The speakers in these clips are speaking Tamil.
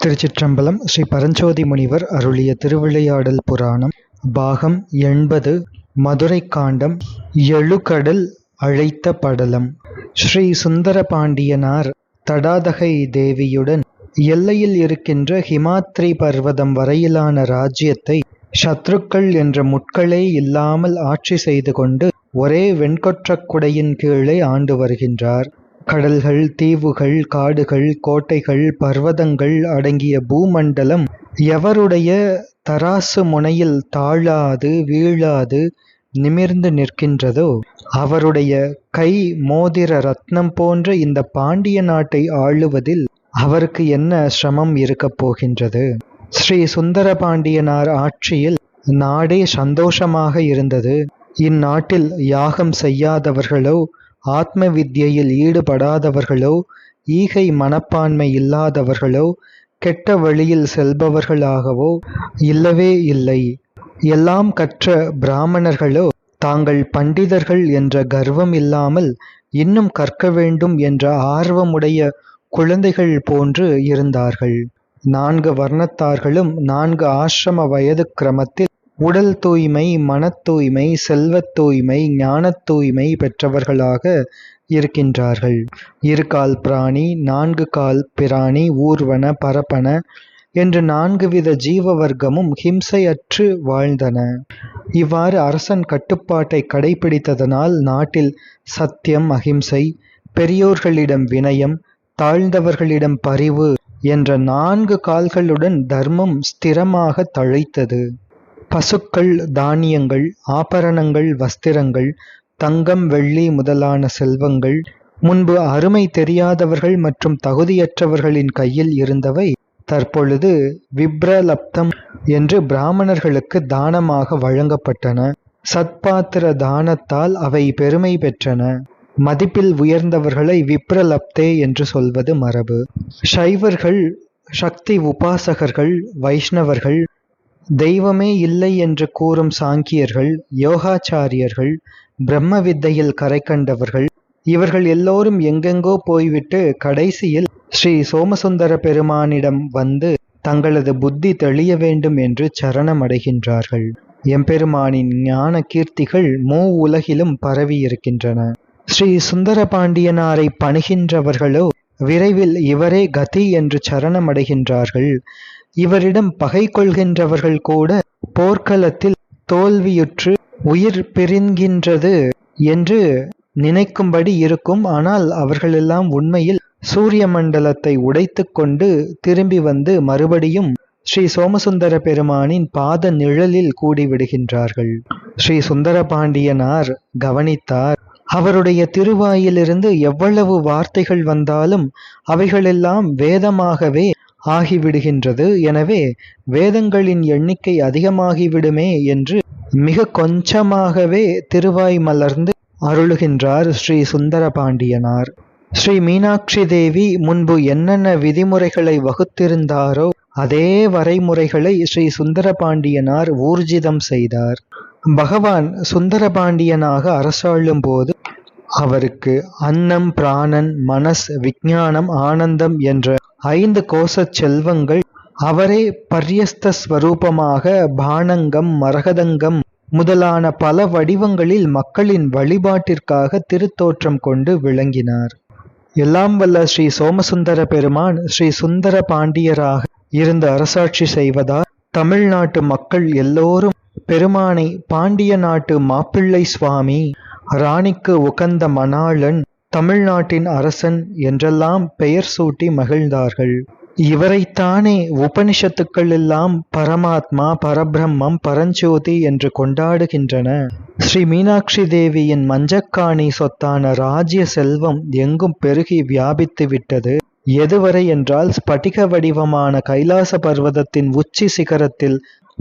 திருச்சிற்றம்பலம் ஸ்ரீ பரஞ்சோதி முனிவர் அருளிய திருவிளையாடல் புராணம் பாகம் எண்பது மதுரை காண்டம் எழுகடல் அழைத்த படலம். ஸ்ரீ சுந்தர பாண்டியனார் தடாதகை தேவியுடன் எல்லையில் இருக்கின்ற ஹிமாத்ரி பர்வதம் வரையிலான ராஜ்யத்தை சத்ருக்கள் என்ற முட்களே இல்லாமல் ஆட்சி செய்து கொண்டு ஒரே வெண்கொற்றக் குடையின் கீழே ஆண்டு வருகின்றார். கடல்கள் தீவுகள் காடுகள் கோட்டைகள் பர்வதங்கள் அடங்கிய பூமண்டலம் எவருடைய தராசு முனையில் தாழாது வீழாது நிமிர்ந்து நிற்கின்றதோ அவருடைய கை மோதிர ரத்னம் போன்ற இந்த பாண்டிய நாட்டை ஆளுவதில் அவருக்கு என்ன சிரமம் இருக்கப் போகின்றது? ஸ்ரீ சுந்தர பாண்டியனார் ஆட்சியில் நாடே சந்தோஷமாக இருந்தது. இந்நாட்டில் யாகம் செய்யாதவர்களோ ஆத்ம வித்யையில் ஈடுபடாதவர்களோ ஈகை மனப்பான்மை இல்லாதவர்களோ கெட்ட வழியில் செல்பவர்களாகவோ இல்லவே இல்லை. எல்லாம் கற்ற பிராமணர்களோ தாங்கள் பண்டிதர்கள் என்ற கர்வம் இல்லாமல் இன்னும் கற்க வேண்டும் என்ற ஆர்வமுடைய குழந்தைகள் போன்று இருந்தார்கள். நான்கு வர்ணத்தார்களும் நான்கு ஆசிரம வயது கிரமத்தில் உடல் தூய்மை மனத் தூய்மை செல்வத் தூய்மை ஞானத் தூய்மை பெற்றவர்களாக இருக்கின்றார்கள். இருகால் பிராணி நான்கு கால் பிராணி ஊர்வன பரப்பன என்று நான்கு வித ஜீவ வர்க்கமும் ஹிம்சையற்று வாழ்ந்தன. இவ்வாறு அரசன் கட்டுப்பாட்டை கடைபிடித்ததனால் நாட்டில் சத்தியம் அகிம்சை பெரியோர்களிடம் வினயம் தாழ்ந்தவர்களிடம் பரிவு என்ற நான்கு கால்களுடன் தர்மம் ஸ்திரமாக தழைத்தது. பசுக்கள் தானியங்கள் ஆபரணங்கள் வஸ்திரங்கள் தங்கம் வெள்ளி முதலான செல்வங்கள் முன்பு அருமை தெரியாதவர்கள் மற்றும் தகுதியற்றவர்களின் கையில் இருந்தவை. தற்பொழுது விப்ரலப்தம் என்று பிராமணர்களுக்கு தானமாக வழங்கப்பட்டன. சத்பாத்திர தானத்தால் அவை பெருமை பெற்றன. மதிப்பில் உயர்ந்தவர்களை விப்ரலப்தே என்று சொல்வது மரபு. சைவர்கள் சக்தி உபாசகர்கள் வைஷ்ணவர்கள் தெய்வமே இல்லை என்று கூறும் சாங்கியர்கள் யோகாச்சாரியர்கள் பிரம்ம வித்தையில் கரை கண்டவர்கள் இவர்கள் எல்லோரும் எங்கெங்கோ போய்விட்டு கடைசியில் ஸ்ரீ சோமசுந்தர பெருமானிடம் வந்து தங்களது புத்தி தெளிய வேண்டும் என்று சரணமடைகின்றார்கள். எம்பெருமானின் ஞான கீர்த்திகள் மூ உலகிலும் பரவியிருக்கின்றன. ஸ்ரீ சுந்தர பாண்டியனாரை பணிகின்றவர்களோ விரைவில் இவரே கதி என்று சரணமடைகின்றார்கள். இவரிடம் பகை கொள்கின்றவர்கள் கூட போர்க்களத்தில் தோல்வியுற்று உயிர் பிரின்கின்றது என்று நினைக்கும்படி இருக்கும். ஆனால் அவர்களெல்லாம் உண்மையில் சூரிய மண்டலத்தை உடைத்து கொண்டு திரும்பி வந்து மறுபடியும் ஸ்ரீ சோமசுந்தர பெருமானின் பாத நிழலில் கூடிவிடுகின்றார்கள் ஸ்ரீ சுந்தர பாண்டியனார் கவனித்தார் அவருடைய திருவாயிலிருந்து எவ்வளவு வார்த்தைகள் வந்தாலும் அவைகளெல்லாம் வேதமாகவே ஆகிவிடுகின்றது. எனவே வேதங்களின் எண்ணிக்கை அதிகமாகிவிடுமே என்று மிக கொஞ்சமாகவே திருவாய் மலர்ந்து அருளுகின்றார் ஸ்ரீ சுந்தர பாண்டியனார். ஸ்ரீ மீனாட்சி தேவி முன்பு என்னென்ன விதிமுறைகளை வகுத்திருந்தாரோ அதே வரைமுறைகளை ஸ்ரீ சுந்தர பாண்டியனார் ஊர்ஜிதம் செய்தார். பகவான் சுந்தர பாண்டியனாக அரசாளும் போது அவருக்கு அன்னம் பிராணன் மனஸ் விஞ்ஞானம் ஆனந்தம் என்ற ஐந்து கோசச் செல்வங்கள் அவரே பர்யஸ்த ஸ்வரூபமாக பானங்கம் மரகதங்கம் முதலான பல வடிவங்களில் மக்களின் வழிபாட்டிற்காக திருத்தோற்றம் கொண்டு விளங்கினார். எல்லாம் வல்ல ஸ்ரீ சோமசுந்தர பெருமான் ஸ்ரீ சுந்தர பாண்டியராக இருந்து அரசாட்சி செய்வதால் தமிழ்நாட்டு மக்கள் எல்லோரும் பெருமானை பாண்டிய நாட்டு மாப்பிள்ளை சுவாமி ராணிக்கு உகந்த மணாளன் தமிழ்நாட்டின் அரசன் என்றெல்லாம் பெயர் சூட்டி மகிழ்ந்தார்கள். இவரைத்தானே உபனிஷத்துக்கள் எல்லாம் பரமாத்மா பரபிரம்மம் பரஞ்சோதி என்று கொண்டாடுகின்றன. ஸ்ரீ மீனாட்சி தேவியின் மஞ்சக்காணி சொத்தான ராஜ்ய செல்வம் எங்கும் பெருகி வியாபித்து விட்டது. எதுவரை என்றால் ஸ்படிக வடிவமான கைலாச பர்வதத்தின் உச்சி சிகரத்தில்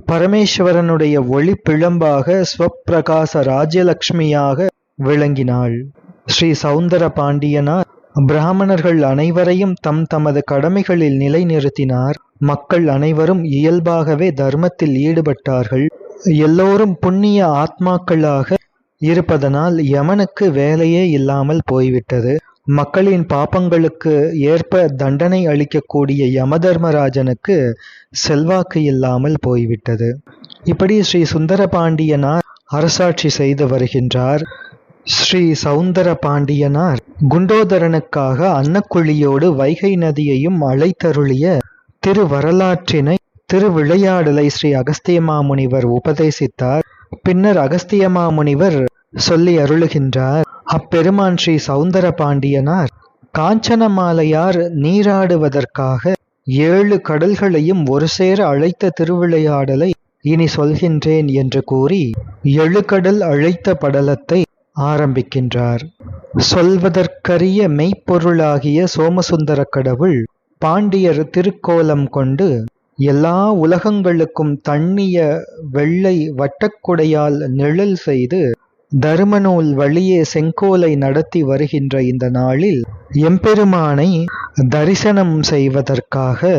பரமேஸ்வரனுடைய ஒளி பிழம்பாக ஸ்வப்பிரகாச ராஜ்யலக்ஷ்மியாக விளங்கினாள். ஸ்ரீ சௌந்தர பாண்டியனார் பிராமணர்கள் அனைவரையும் தம் தமது கடமைகளில் நிலைநிறுத்தினார். மக்கள் அனைவரும் இயல்பாகவே தர்மத்தில் ஈடுபட்டார்கள். எல்லோரும் புண்ணிய ஆத்மாக்களாக இருப்பதனால் யமனுக்கு வேலையே இல்லாமல் போய்விட்டது. மக்களின் பாப்பங்களுக்கு ஏற்ப தண்டனை அளிக்கக்கூடிய யமதர்மராஜனுக்கு செல்வாக்கு இல்லாமல் போய்விட்டது. இப்படி ஸ்ரீ சுந்தர பாண்டியனார் அரசாட்சி செய்து வருகின்றார். ஸ்ரீ சவுந்தர பாண்டியனார் குண்டோதரனுக்காக அன்னக்குழியோடு வைகை நதியையும் அழைத்தருளிய திருவரலாற்றினை திருவிளையாடலை ஸ்ரீ அகஸ்தியமாமுனிவர் உபதேசித்தார். பின்னர் அகஸ்தியமாமுனிவர் சொல்லி அருளுகின்றார் அப்பெருமான் ஸ்ரீ சவுந்தர பாண்டியனார் காஞ்சனமாலையார் நீராடுவதற்காக ஏழு கடல்களையும் ஒரு சேர அழைத்த திருவிளையாடலை இனி சொல்கின்றேன் என்று கூறி எழுகடல் அழைத்த படலத்தை ஆரம்பிக்கின்றார். சொல்வதற்கரிய மெய்ப்பொருளாகிய சோமசுந்தர கடவுள் பாண்டியர் திருக்கோலம் கொண்டு எல்லா உலகங்களுக்கும் தண்ணிய வெள்ளை வட்டக்குடையால் நிழல் செய்து தருமநூல் வழியே செங்கோலை நடத்தி வருகின்ற இந்த நாளில் எம்பெருமானை தரிசனம் செய்வதற்காக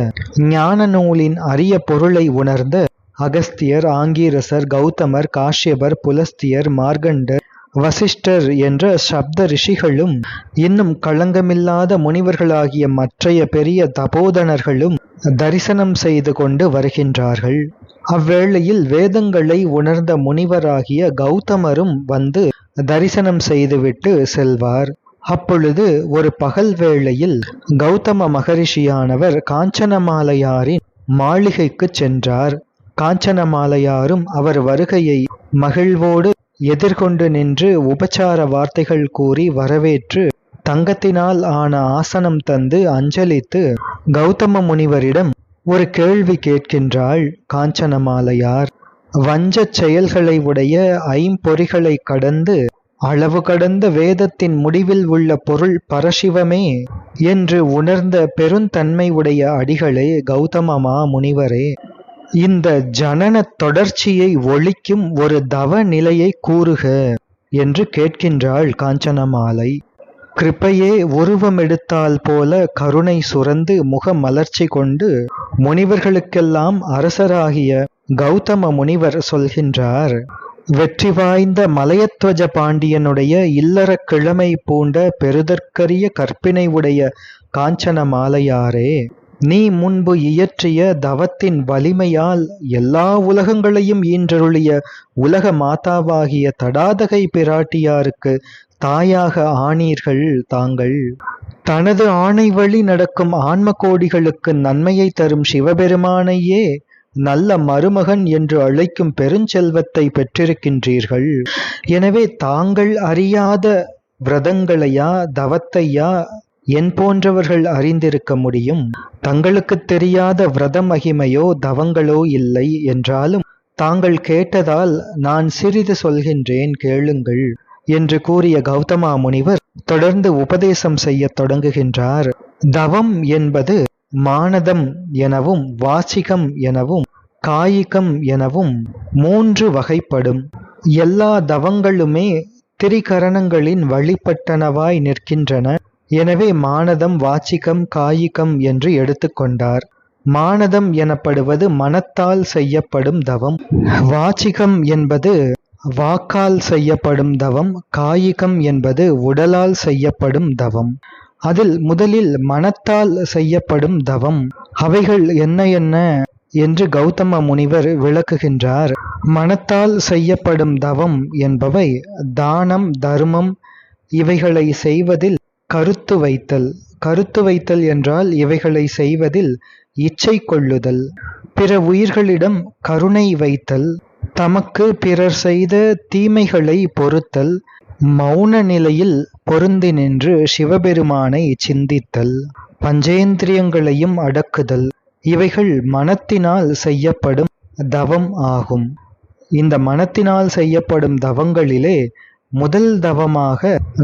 ஞான நூலின் அரிய பொருளை உணர்ந்த அகஸ்தியர் ஆங்கீரசர் கௌதமர் காஷ்யபர் புலஸ்தியர் மார்கண்டர் வசிஷ்டர் என்ற சப்த ரிஷிகளும் இன்னும் களங்கமில்லாத முனிவர்களாகிய மற்றைய பெரிய தபோதனர்களும் தரிசனம் செய்து கொண்டு வருகின்றார்கள். அவ்வேளையில் வேதங்களை உணர்ந்த முனிவராகிய கௌதமரும் வந்து தரிசனம் செய்துவிட்டு செல்வார். அப்பொழுது ஒரு பகல் வேளையில் கௌதம மகரிஷியானவர் காஞ்சனமாலையாரின் மாளிகைக்கு சென்றார். காஞ்சனமாலையாரும் அவர் வருகையை மகிழ்வோடு எதிர்கொண்டு நின்று உபச்சார வார்த்தைகள் கூறி வரவேற்று தங்கத்தினால் ஆன ஆசனம் தந்து அஞ்சலித்து கௌதம முனிவரிடம் ஒரு கேள்வி கேட்கின்றாள் காஞ்சனமாலையார் வஞ்சச் செயல்களை உடைய ஐம்பொறிகளை கடந்து அளவு கடந்த வேதத்தின் முடிவில் உள்ள பொருள் பரசிவமே என்று உணர்ந்த பெருந்தன்மை உடைய அடிகளே கௌதமமா முனிவரே இந்த ஜனன தொடர்ச்சியை ஒழிக்கும் ஒரு தவ நிலையை கூறுக என்று கேட்கின்றாள் காஞ்சனமாலை. கிருப்பையே உருவமெடுத்தால் போல கருணை சுரந்து முக மலர்ச்சி கொண்டு முனிவர்களுக்கெல்லாம் அரசராகிய கௌதம முனிவர் சொல்கின்றார் வெற்றி வாய்ந்த மலையத்வஜ பாண்டியனுடைய இல்லற கிழமை பூண்ட பெருதற்கரிய கற்பினை உடைய காஞ்சன மாலையாரே நீ முன்பு இயற்றிய தவத்தின் வலிமையால் எல்லா உலகங்களையும் ஈன்றருளிய உலக மாதாவாகிய தடாதகை பிராட்டியாருக்கு தாயாக ஆனீர்கள் தாங்கள். தனது ஆணை வழி நடக்கும் ஆன்ம கோடிகளுக்கு நன்மையை தரும் சிவபெருமானையே நல்ல மருமகன் என்று அழைக்கும் பெருஞ்செல்வத்தை பெற்றிருக்கின்றீர்கள். எனவே தாங்கள் அறியாத விரதங்களையா தவத்தையா என் போன்றவர்கள் அறிந்திருக்க முடியும் தங்களுக்கு தெரியாத விரத மகிமையோ தவங்களோ இல்லை என்றாலும் தாங்கள் கேட்டதால் நான் சிறிது சொல்கின்றேன் கேளுங்கள் என்று கூறிய கௌதமா முனிவர் தொடர்ந்து உபதேசம் செய்யத் தொடங்குகின்றார். தவம் என்பது மானதம் எனவும் வாசிகம் எனவும் காயிகம் எனவும் மூன்று வகைப்படும். எல்லா தவங்களுமே திரிகரணங்களின் வழிபட்டனவாய் நிற்கின்றன. எனவே மானதம் வாச்சிகம் காயிகம் என்று எடுத்துக்கொண்டார் மானதம் எனப்படுவது மனத்தால் செய்யப்படும் தவம். வாச்சிகம் என்பது வாக்கால் செய்யப்படும் தவம். காயிகம் என்பது உடலால் செய்யப்படும் தவம். அதில் முதலில் மனத்தால் செய்யப்படும் தவம். அவைகள் என்ன என்ன என்று கௌதம முனிவர் விளக்குகின்றார். மனத்தால் செய்யப்படும் தவம் என்பவை தானம் தர்மம் இவைகளை செய்வதில் கருத்து வைத்தல். கருத்து வைத்தல் என்றால் இவைகளை செய்வதில் இச்சை கொள்ளுதல். பிற உயிர்களிடம் கருணை வைத்தல். தமக்கு பிறர் செய்த தீமைகளை பொறுத்தல். மௌன நிலையில் பொருந்தி நின்று சிவபெருமானை சிந்தித்தல். பஞ்சேந்திரியங்களையும் அடக்குதல். இவைகள் மனத்தினால் செய்யப்படும் தவம் ஆகும். இந்த மனத்தினால் செய்யப்படும் தவங்களிலே முதல் தவமாக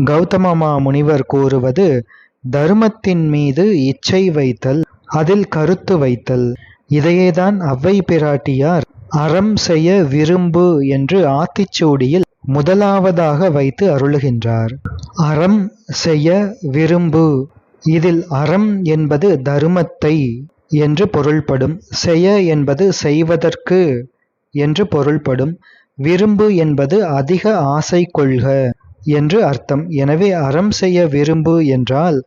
கௌதமமா முனிவர் கூறுவது தர்மத்தின் மீது இச்சை வைத்தல் அதில் கருத்து வைத்தல். இதையேதான் அவ்வை பிராட்டியார் அறம் செய்ய விரும்பு என்று ஆத்திச்சூடியில் முதலாவதாக வைத்து அருளுகின்றார். அறம் செய்ய விரும்பு. இதில் அறம் என்பது தர்மத்தை என்று பொருள்படும். செய்ய என்பது செய்வதற்கு என்று பொருள்படும். விரும்பு என்பது அதிக ஆசை கொள்க என்று அர்த்தம். எனவே அறம் செய்ய விரும்பு என்றால்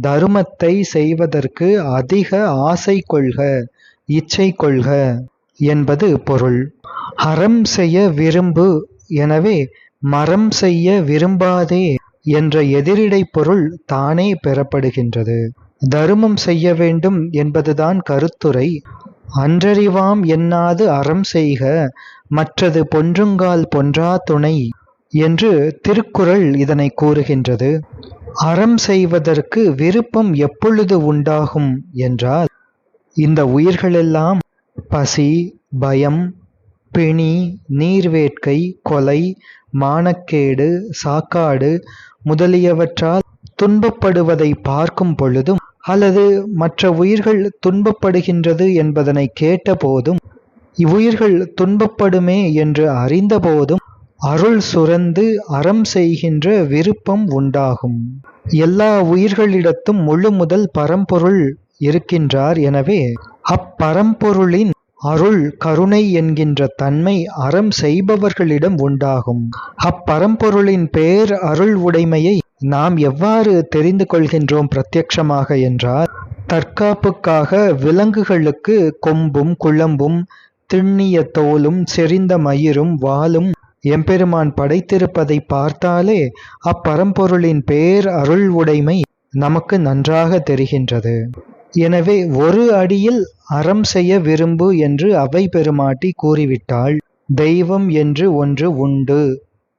தருமத்தை செய்வதற்கு அதிக ஆசை கொள்க இச்சை கொள்க என்பது பொருள். அறம் செய்ய விரும்பு எனவே மரம் செய்ய விரும்பாதே என்ற எதிரிடை பொருள் தானே பெறப்படுகின்றது. தருமம் செய்ய வேண்டும் என்பதுதான் கருத்துரை. அன்றறிவாம் எண்ணாது அறம் செய்க மற்றது பொன்றுங்கால் பொன்றா துணை என்று திருக்குறள் இதனை கூறுகின்றது. அறம் செய்வதற்கு விருப்பம் எப்பொழுது உண்டாகும் என்றால் இந்த உயிர்களெல்லாம் பசி பயம் பிணி நீர்வேட்கை கொலை மானக்கேடு சாக்காடு முதலியவற்றால் துன்பப்படுவதை பார்க்கும் பொழுதும் அல்லது மற்ற உயிர்கள் துன்பப்படுகின்றது என்பதனை கேட்டபோதும் இவ்வுயிர்கள் துன்பப்படுமே என்று அறிந்தபோதும் அருள் சுரந்து அறம் செய்கின்ற விருப்பம் உண்டாகும். எல்லா உயிர்களிடத்தும் முழு முதல் பரம்பொருள் இருக்கின்றார் எனவே அப்பரம்பொருளின் அருள் கருணை என்கின்ற தன்மை அறம் செய்பவர்களிடம் உண்டாகும். அப்பரம்பொருளின் பேர் அருள் உடைமையை நாம் எவ்வாறு தெரிந்து கொள்கின்றோம் பிரத்யக்ஷமாக என்றால் தற்காப்புக்காக விலங்குகளுக்கு கொம்பும் குழம்பும் திண்ணிய தோலும் செறிந்த மயிரும் வாலும் எம்பெருமான் படைத்திருப்பதை பார்த்தாலே அப்பரம்பொருளின் பேர் அருள் உடைமை நமக்கு நன்றாக தெரிகின்றது. எனவே ஒரு அடியில் அறம் செய்ய விரும்பு என்று அவை பெருமாட்டி கூறிவிட்டாள் தெய்வம் என்று ஒன்று உண்டு.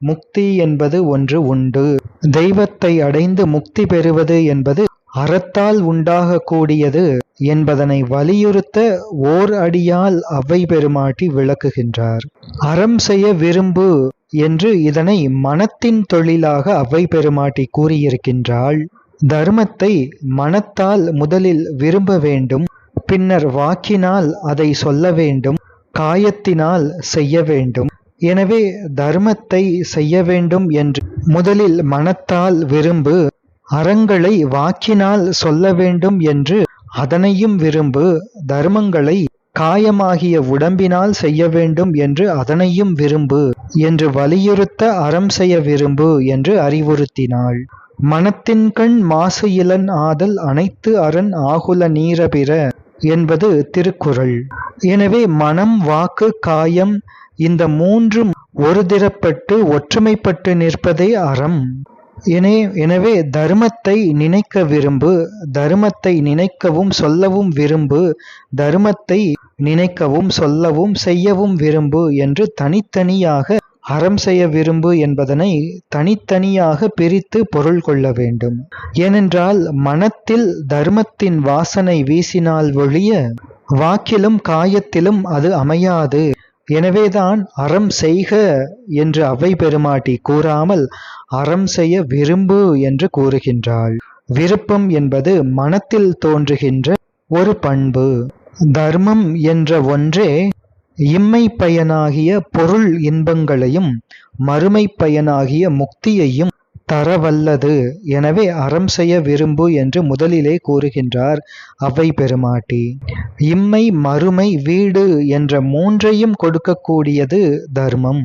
முக்தி என்பது ஒன்று உண்டு. தெய்வத்தை அடைந்து முக்தி பெறுவது என்பது அறத்தால் உண்டாகக்கூடியது என்பதனை வலியுறுத்த ஓர் அடியால் அவை பெருமாட்டி விளக்குகின்றார். அறம் செய்ய விரும்பு என்று இதனை மனத்தின் தொழிலாக அவை பெருமாட்டி கூறியிருக்கின்றாள். தர்மத்தை மனத்தால் முதலில் விரும்ப வேண்டும் பின்னர் வாக்கினால் அதை சொல்ல வேண்டும் காயத்தினால் செய்ய வேண்டும். எனவே தர்மத்தை செய்ய வேண்டும் என்று முதலில் மனத்தால் விரும்பு அறங்களை வாக்கினால் சொல்ல வேண்டும் என்று அதனையும் விரும்பு தர்மங்களை காயமாகிய உடம்பினால் செய்ய வேண்டும் என்று அதனையும் விரும்பு என்று வலியுறுத்த அறம் செய்ய விரும்பு என்று அறிவுறுத்தினாள். மனத்தின்கண் மாசு இலன் ஆதல் அனைத்து அரண் ஆகுல நீரபிற என்பது திருக்குறள். எனவே மனம் வாக்கு காயம் இந்த மூன்றும் ஒருதிரப்பட்டு ஒற்றுமைப்பட்டு நிற்பதே அறம். எனவே எனவே தர்மத்தை நினைக்க விரும்பு தர்மத்தை நினைக்கவும் சொல்லவும் விரும்பு தர்மத்தை நினைக்கவும் சொல்லவும் செய்யவும் விரும்பு என்று தனித்தனியாக அறம் செய்ய விரும்பு என்பதனை தனித்தனியாக பிரித்து பொருள் கொள்ள வேண்டும். ஏனென்றால் மனத்தில் தர்மத்தின் வாசனை வீசினால் ஒழிய வாக்கிலும் காயத்திலும் அது அமையாது. எனவேதான் அறம் செய்க என்று அவை பெருமாட்டி கூறாமல் அறம் செய்ய விரும்பு என்று கூறுகின்றாள். விருப்பம் என்பது மனத்தில் தோன்றுகின்ற ஒரு பண்பு. தர்மம் என்ற ஒன்றே இம்மை பயனாகிய பொருள் இன்பங்களையும் மறுமை பயனாகிய முக்தியையும் தரவல்லது. எனவே அறம் செய்ய விரும்பு என்று முதலிலே கூறுகின்றார் அவை பெருமாட்டி. இம்மை மறுமை வீடு என்ற மூன்றையும் கொடுக்கக்கூடியது தர்மம்.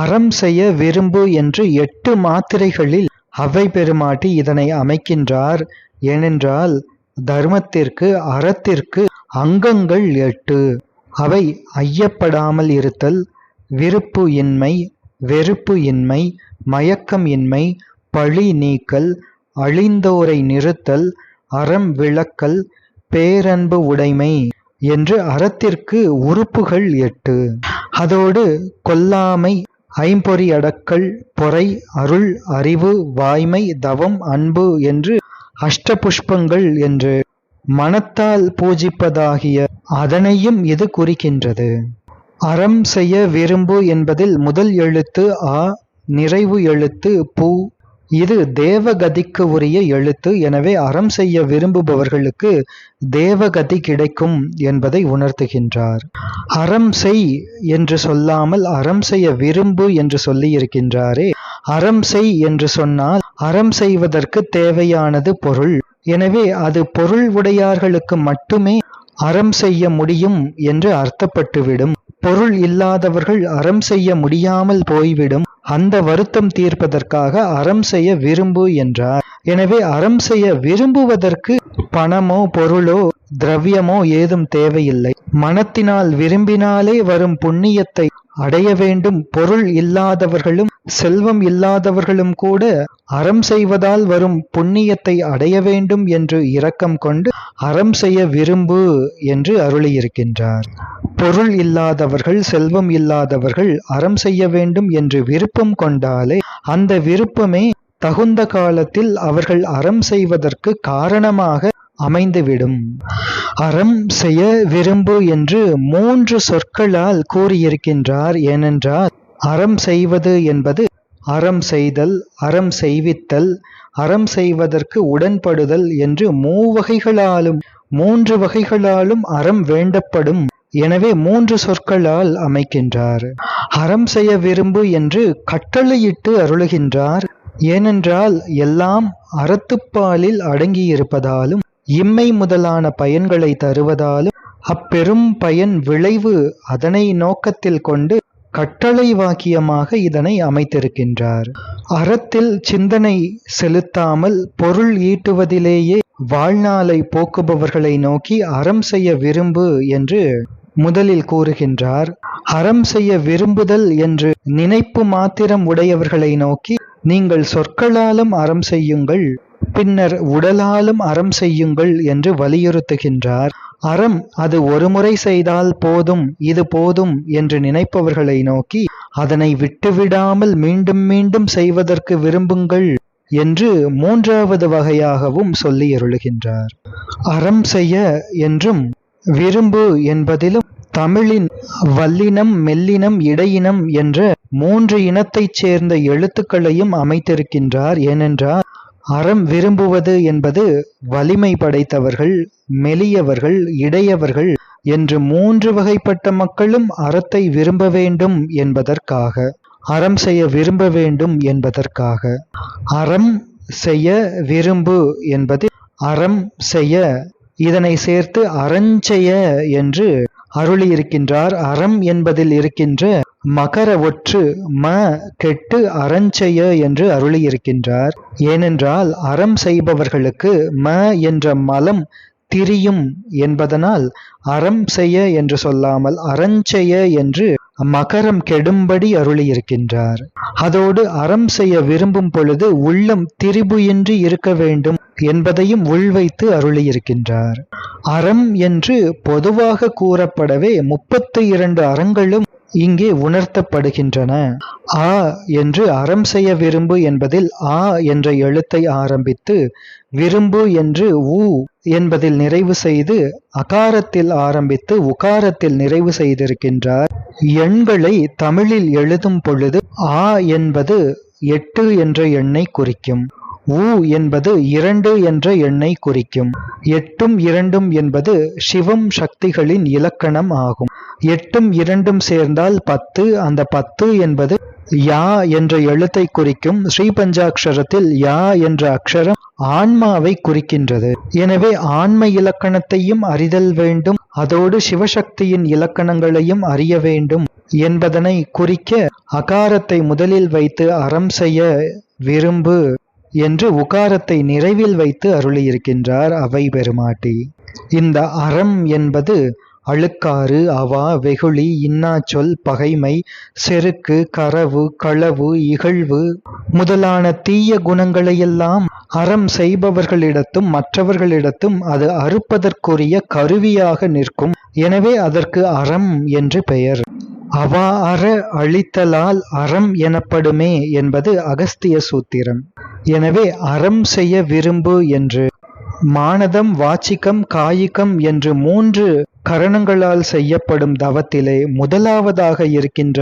அறம் செய்ய விரும்பு என்று எட்டு மாத்திரைகளில் அவை பெருமாட்டி இதனை அமைக்கின்றார். ஏனென்றால் தர்மத்திற்கு அறத்திற்கு அங்கங்கள் எட்டு. அவை ஐயப்படாமல் இருத்தல் விருப்பு இன்மை வெறுப்பு இன்மை மயக்கம் இன்மை பழி நீக்கல் அழிந்தோரை நிறுத்தல் அறம் விளக்கல் பேரன்பு உடைமை என்று அறத்திற்கு உறுப்புகள் எட்டு. அதோடு கொல்லாமை ஐம்பொறி அடக்கல் பொறை அருள் அறிவு வாய்மை தவம் அன்பு என்று அஷ்டபுஷ்பங்கள் என்று மனத்தால் பூஜிப்பதாகிய அதனையும் இது குறிக்கின்றது. அறம் செய்ய விரும்பு என்பதில் முதல் எழுத்து ஆ நிறைவு எழுத்து பூ இது தேவகதிக்கு உரிய எழுத்து. எனவே அறம் செய்ய விரும்புபவர்களுக்கு தேவகதி கிடைக்கும் என்பதை உணர்த்துகின்றார். அறம் செய் என்று சொல்லாமல் அறம் செய்ய விரும்பு என்று சொல்லி இருக்கின்றாரே அறம் செய் என்று சொன்னால் அறம் செய்வதற்கு தேவையானது பொருள். எனவே அது பொருள் உடையார்களுக்கு மட்டுமே அறம் செய்ய முடியும் என்று அர்த்தப்பட்டுவிடும். பொருள் இல்லாதவர்கள் அறம் செய்ய முடியாமல் போய்விடும். அந்த வருத்தம் தீர்ப்பதற்காக அறம் செய்ய விரும்பு என்றார். எனவே அறம் செய்ய விரும்புவதற்கு பணமோ பொருளோ திரவியமோ ஏதும் தேவையில்லை. மனத்தினால் விரும்பினாலே வரும் புண்ணியத்தை அடைய வேண்டும். பொருள் இல்லாதவர்களும் செல்வம் இல்லாதவர்களும் கூட அறம் செய்வதால் வரும் புண்ணியத்தை அடைய வேண்டும் என்று இரக்கம் கொண்டு அறம் செய்ய விரும்பு என்று அருளியிருக்கின்றார். பொருள் இல்லாதவர்கள் செல்வம் இல்லாதவர்கள் அறம் செய்ய வேண்டும் என்று விருப்பம் கொண்டாலே அந்த விருப்பமே தகுந்த காலத்தில் அவர்கள் அறம் செய்வதற்கு காரணமாக அமைந்துவிடும். அறம் செய்ய விரும்பு என்று மூன்று சொற்களால் கூறியிருக்கின்றார். ஏனென்றால் அறம் செய்வது என்பது அறம் செய்தல் அறம் செய்வித்தல் அறம் செய்வதற்கு உடன்படுதல் என்று மூவகைகளாலும் மூன்று வகைகளாலும் அறம் வேண்டப்படும். எனவே மூன்று சொற்களால் அமைக்கின்றார். அறம் செய்ய விரும்பு என்று கட்டளையிட்டு அருளுகின்றார். ஏனென்றால் எல்லாம் அறத்துப்பாலில் அடங்கியிருப்பதாலும் இம்மை முதலான பயன்களை தருவதாலும் அப்பெரும் பயன் விளைவு அதனை நோக்கத்தில் கொண்டு கட்டளை வாக்கியமாக இதனை அமைத்திருக்கின்றார். அறத்தில் சிந்தனை செலுத்தாமல் பொருள் ஈட்டுவதிலேயே வாழ்நாளை போக்குபவர்களை நோக்கி அறம் செய்ய விரும்பு என்று முதலில் கூறுகின்றார். அறம் செய்ய விரும்புதல் என்று நினைப்பு மாத்திரம் உடையவர்களை நோக்கி நீங்கள் சொற்களாலும் அறம் செய்யுங்கள். பின்னர் உடலாலும் அறம் செய்யுங்கள் என்று வலியுறுத்துகின்றார். அறம் அது ஒருமுறை செய்தால் போதும் இது போதும் என்று நினைப்பவர்களை நோக்கி அதனை விட்டுவிடாமல் மீண்டும் மீண்டும் செய்வதற்கு விரும்புங்கள் என்று மூன்றாவது வகையாகவும் சொல்லி அருளுகின்றார். அறம் செய்ய என்றும் விரும்பு என்பதிலும் தமிழின் வல்லினம் மெல்லினம் இடையினம் என்ற மூன்று இனத்தைச் சேர்ந்த எழுத்துக்களையும் அமைத்திருக்கின்றார். ஏனென்றால் அறம் விரும்புவது என்பது வலிமை படைத்தவர்கள் மெலியவர்கள் இடையவர்கள் என்று மூன்று வகைப்பட்ட மக்களும் அறத்தை விரும்ப வேண்டும் என்பதற்காக அறம் செய்ய விரும்ப வேண்டும் என்பதற்காக. அறம் செய்ய விரும்பு என்பது அறம் செய்ய இதனை சேர்த்து அறஞ்செய என்று அருளியிருக்கின்றார். அறம் என்பதில் இருக்கின்ற மகர ஒற்று ம கெட்டு அறஞ்செய என்று அருளியிருக்கின்றார். ஏனென்றால் அறம் செய்பவர்களுக்கு ம என்ற மலம் திரியும் என்பதனால் அறம் செய்ய என்று சொல்லாமல் அறஞ்செய என்று மகரம் கெடும்படி அருளியிருக்கின்றார். அதோடு அறம் செய்ய விரும்பும் பொழுது உள்ளம் திரிபுயின்றி இருக்க வேண்டும் என்பதையும் உள்வைத்து அருளியிருக்கின்றார். அறம் என்று பொதுவாக கூறப்படவே முப்பத்தி இரண்டு அறங்களும் இங்கே உணர்த்தப்படுகின்றன. ஆ என்று அறம் செய்ய விரும்பு என்பதில் ஆ என்ற எழுத்தை ஆரம்பித்து விரும்பு என்று ஊ என்பதில் நிறைவு செய்து அகாரத்தில் ஆரம்பித்து உகாரத்தில் நிறைவு செய்திருக்கின்றார். எண்களை தமிழில் எழுதும் பொழுது ஆ என்பது எட்டு என்ற எண்ணை குறிக்கும். ஊ என்பது இரண்டு என்ற எண்ணை குறிக்கும். எட்டும் இரண்டும் என்பது சிவம் சக்திகளின் இலக்கணம் ஆகும். எட்டும் இரண்டும் சேர்ந்தால் பத்து அந்த பத்து என்பது யா என்ற எழுத்தை குறிக்கும். ஸ்ரீபஞ்சாட்சரத்தில் யா என்ற அக்ஷரம் ஆன்மாவை குறிக்கின்றது. எனவே ஆன்ம இலக்கணத்தையும் அறிதல் வேண்டும் அதோடு சிவசக்தியின் இலக்கணங்களையும் அறிய வேண்டும் என்பதனை குறிக்க அகாரத்தை முதலில் வைத்து அறம் செய்ய விரும்பு. என்று உகாரத்தை நிறைவில் வைத்து அருளியிருக்கின்றார் அவை பெருமாட்டி இந்த அறம் என்பது அழுக்காறு அவா வெகுளி இன்னாச்சொல் பகைமை செருக்கு கரவு களவு இகழ்வு முதலான தீய குணங்களையெல்லாம் அறம் செய்பவர்களிடத்தும் மற்றவர்களிடத்தும் அது அறுப்பதற்குரிய கருவியாக நிற்கும். எனவே அதற்கு அறம் என்று பெயர். அவா அற அழித்தலால் அறம் எனப்படுமே என்பது அகஸ்திய சூத்திரம். எனவே அறம் செய்ய விரும்பு என்று. மானதம் வாச்சிக்கம் காயிக்கம் என்று மூன்று கரணங்களால் செய்யப்படும் தவத்திலே முதலாவதாக இருக்கின்ற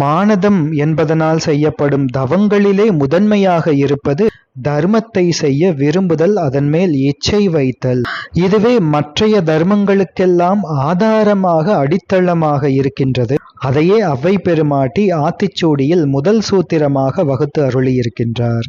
மானதம் என்பதனால் செய்யப்படும் தவங்களிலே முதன்மையாக இருப்பது தர்மத்தை செய்ய விரும்புதல் அதன் மேல் இச்சை வைத்தல். இதுவே மற்றைய தர்மங்களுக்கெல்லாம் ஆதாரமாக அடித்தளமாக இருக்கின்றது. அதையே அவ்வை பெருமாட்டி ஆத்திச்சூடியில் முதல் சூத்திரமாக வகுத்து அருளியிருக்கின்றார்.